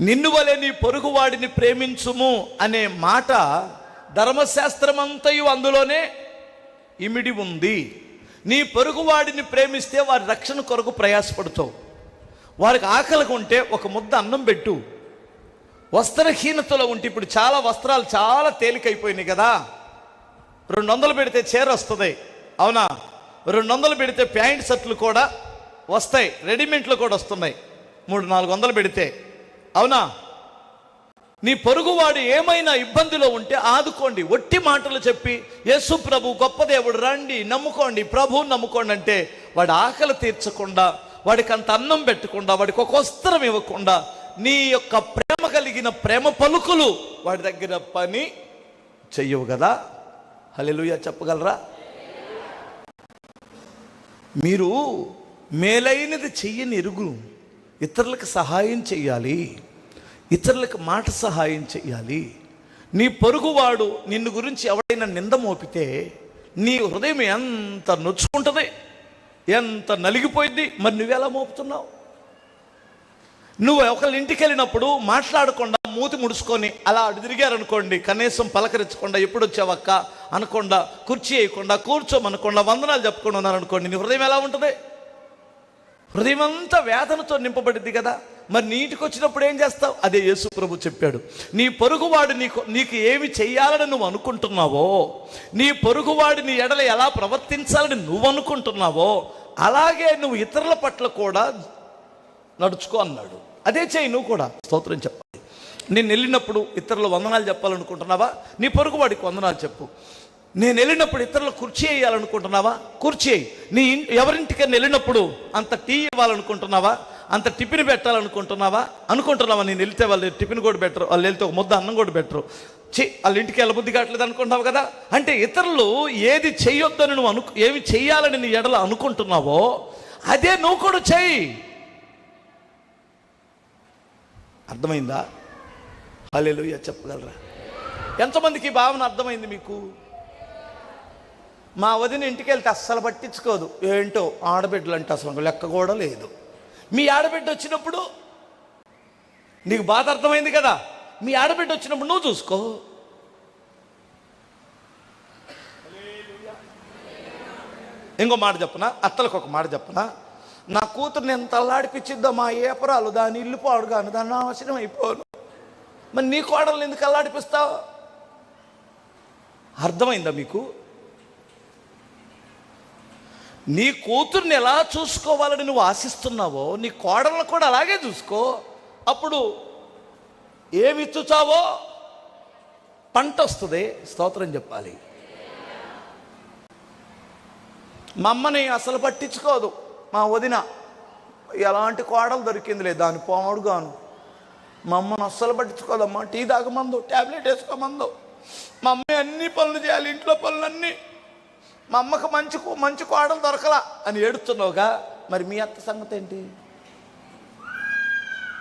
నిన్ను వలె నీ పొరుగువాడిని ప్రేమించుము అనే మాట ధర్మశాస్త్రమంతయు అందులోనే ఇమిడి ఉంది. నీ పొరుగువాడిని ప్రేమిస్తే వారి రక్షణ కొరకు ప్రయాసపడుతావు. వారికి ఆకలికి ఉంటే ఒక ముద్ద అన్నం పెట్టు. వస్త్రహీనతలో ఉంటే ఇప్పుడు చాలా వస్త్రాలు చాలా తేలికైపోయినాయి కదా. రెండు వందలు పెడితే చీర వస్తుంది. అవునా? రెండు వందలు పెడితే ప్యాంట్ షర్ట్లు కూడా వస్తాయి. రెడీమేడ్లు కూడా వస్తున్నాయి. మూడు నాలుగు వందలు పెడితే అవునా? నీ పొరుగువాడు ఏమైనా ఇబ్బందిలో ఉంటే ఆదుకోండి. ఒట్టి మాటలు చెప్పి యేసు ప్రభు గొప్ప దేవుడు రండి నమ్ముకోండి ప్రభువు నమ్ముకోండి అంటే వాడి ఆకలి తీర్చకుండా వాడికి అంత అన్నం పెట్టకుండా వాడికి ఒక వస్త్రం ఇవ్వకుండా నీ యొక్క ప్రేమ కలిగిన ప్రేమ పలుకులు వాడి దగ్గర పని చెయ్యవు కదా? హలెలుయ చెప్పగలరా? మీరు మేలైనది చెయ్యని ఎరుగు ఇతరులకు సహాయం చెయ్యాలి. ఇతరులకు మాట సహాయం చెయ్యాలి. నీ పొరుగువాడు నిన్ను గురించి ఎవడైనా నింద మోపితే నీ హృదయం ఎంత నొచ్చుకుంటుంది? ఎంత నలిగిపోయింది? మరి నువ్వెలా మోపుతున్నావు? నువ్వు ఒకళ్ళ ఇంటికి వెళ్ళినప్పుడు మాట్లాడకుండా మూతి ముడుచుకొని అలా అటు తిరిగారనుకోండి కనీసం పలకరించకుండా ఎప్పుడు వచ్చావక్క అనకుండా కుర్చీ వేయకుండా కూర్చోమనకుండా వందనాలు చెప్పుకుండా ఉన్నారనుకోండి నీ హృదయం ఎలా ఉంటుంది? హృదయం అంతా వేదనతో నింపబడింది కదా? మరి నీటికి వచ్చినప్పుడు ఏం చేస్తావు? అదే యేసు ప్రభు చెప్పాడు. నీ పొరుగువాడు నీకు నీకు ఏమి చేయాలని నువ్వు అనుకుంటున్నావో నీ పొరుగువాడు నీ ఎడల ఎలా ప్రవర్తించాలని నువ్వు అనుకుంటున్నావో అలాగే నువ్వు ఇతరుల పట్ల కూడా నడుచుకో అన్నాడు. అదే చేయి నువ్వు కూడా. స్తోత్రం చెప్పాలి నేను వెళ్ళినప్పుడు ఇతరుల వందనాలు చెప్పాలనుకుంటున్నావా? నీ పొరుగువాడికి వందనాలు చెప్పు. నేను వెళ్ళినప్పుడు ఇతరులు కుర్చీ వేయాలనుకుంటున్నావా? కుర్చీ నీ ఎవరింటికైనా వెళ్ళినప్పుడు అంత టీ ఇవ్వాలనుకుంటున్నావా? అంత టిఫిన్ పెట్టాలనుకుంటున్నావా? అనుకుంటున్నావా? నేను వెళ్తే వాళ్ళు టిఫిన్ కూడా పెట్టరు. వాళ్ళు వెళ్తే ఒక ముద్ద అన్నం కూడా పెట్టరు. చి వాళ్ళ ఇంటికి వెళ్ళబుద్ధి కావట్లేదు అనుకుంటున్నావు కదా? అంటే ఇతరులు ఏది చేయొద్దని నువ్వు అను ఏమి చేయాలని నీ ఎడల అనుకుంటున్నావో అదే నువ్వు కూడా చెయ్యి. అర్థమైందా? హల్లెలూయా చెప్పగలరా? ఎంతమందికి భావన అర్థమైంది మీకు? మా వదిన ఇంటికి వెళ్తే అస్సలు పట్టించుకోదు. ఏంటో ఆడబిడ్డలు అంటే అసలు లెక్క కూడా లేదు. మీ ఆడబిడ్డ వచ్చినప్పుడు నీకు బాధ అర్థమైంది కదా? మీ ఆడబిడ్డ వచ్చినప్పుడు నువ్వు చూసుకో. ఇంకో మాట చెప్పనా? అత్తలకు ఒక మాట చెప్పనా? నా కూతుర్ని ఎంత అల్లాడిపించిద్దో మా ఏపరాలు? దాని ఇల్లు పాడు కానీ దాని నాశనం అయిపోను. మరి నీ కోడలు ఎందుకు అల్లాడిపిస్తావు? అర్థమైందా మీకు? నీ కూతుర్ని ఎలా చూసుకోవాలని నువ్వు ఆశిస్తున్నావో నీ కోడలను కూడా అలాగే చూసుకో. అప్పుడు ఏమి ఇచ్చుచావో పంట వస్తుంది స్తోత్రం చెప్పాలి. మా అమ్మని అసలు పట్టించుకోదు మా వదిన. ఎలాంటి కోడలు దొరికిందిలే దాని పోమడు గాను. మా అమ్మను అస్సలు పట్టించుకోదమ్మా టీ తాగమందు ట్యాబ్లెట్ వేసుకోమందు. మా అమ్మ అన్ని పనులు చేయాలి ఇంట్లో పనులన్నీ. మా అమ్మకు మంచి మంచి కోడలు దొరకలా. అని ఏడుతున్నావుగా మరి మీ అత్త సంగతి ఏంటి?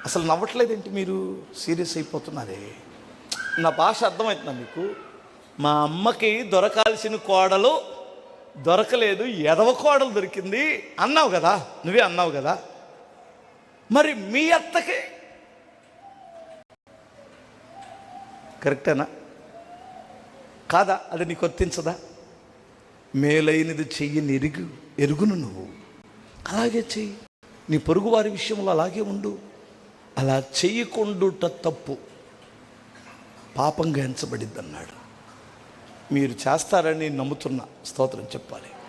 అసలు నవ్వట్లేదేంటి మీరు? సీరియస్ అయిపోతున్నారే. నా భాష అర్థమవుతుందా మీకు? మా అమ్మకి దొరకాల్సిన కోడలు దొరకలేదు. ఎదవ కోడలు దొరికింది. అన్నావు కదా? నువ్వే అన్నావు కదా? మరి మీ అత్తకి? కరెక్టేనా? కాదా? అది నీకు వర్తించదా మేలైనది చెయ్యని ఎరుగు ఎరుగును నువ్వు. అలాగే చెయ్యి. నీ పొరుగువారి విషయంలో అలాగే ఉండు. అలా చేయకుండుట తప్పు. పాపంగా ఎంచబడిద్ది అన్నాడు మీరు చేస్తారని నమ్ముతున్నా స్తోత్రం చెప్పాలి.